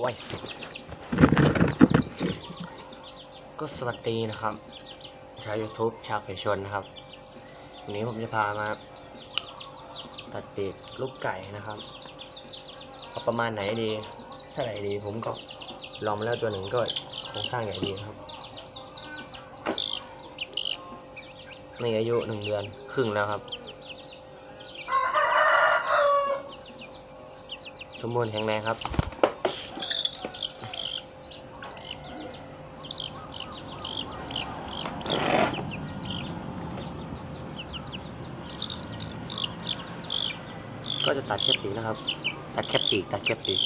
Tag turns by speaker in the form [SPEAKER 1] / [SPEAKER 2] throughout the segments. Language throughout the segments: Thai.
[SPEAKER 1] ไว้ยก็สวัสดีนะครับชาว YouTube ชาวไก่ชนนะครับ วันนี้ผมจะพามา ตัดปีกลูกไก่นะครับเอาประมาณไหนดีเท่าไหร่ดี ผมก็ลองมาแล้วตัวหนึ่งก็โครงสร้างใหญ่ดีครับนี่อายุหนึ่งเดือนครึ่งแล้วครับ สมบูรณ์แข็งแรงครับ ก็จะตัดแค่ปีกนะครับ ตัดแค่ปีกตัดแค่ปีก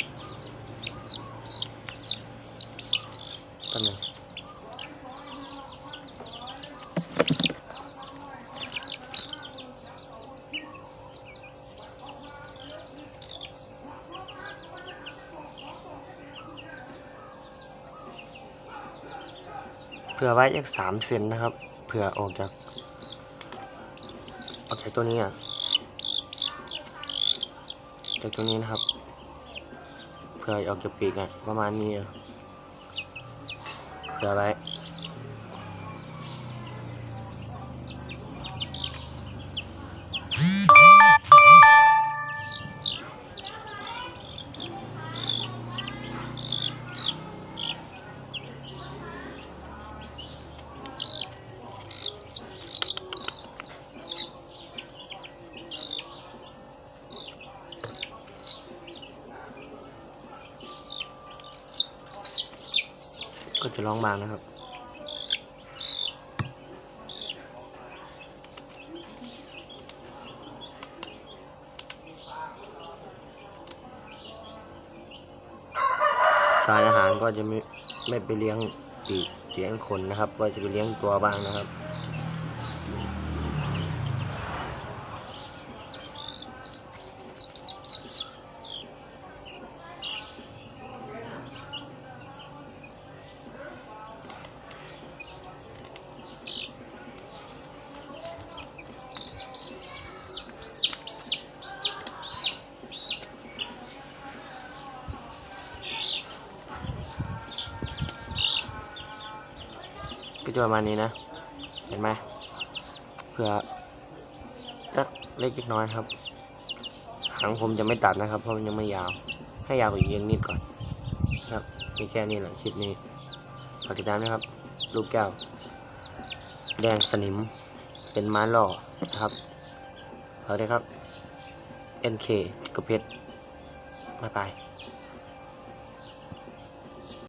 [SPEAKER 1] ต้นหนึ่งเผื่อไว้ยักสามเซนนะครับ เผื่อออกจาก ออกจากตัวนี้อะ จากตรงนี้นะครับเพื่อออกจากปีกอะประมาณนี้เพื่อไว้ ก็จะร้องบางนะครับ สายอาหารก็จะไม่ไม่ไปเลี้ยงปีกเลี้ยงขนนะครับ ก็จะไปเลี้ยงตัวบ้างนะครับ จะประมาณนี้นะ เห็นไหมเพื่อสักเล็กเล็กน้อยครับ หางผมจะไม่ตัดนะครับ เพราะมันยังไม่ยาว ให้ยาวกว่าอีกนิดก่อนครับมีแค่นี้แหละคลิปนี้ฝากติดตามนะครับ ลูกแก้ว แดงสนิม เป็นม้าหล่อนะครับสวัสดีครับ NK กระเพชรบ๊ายบาย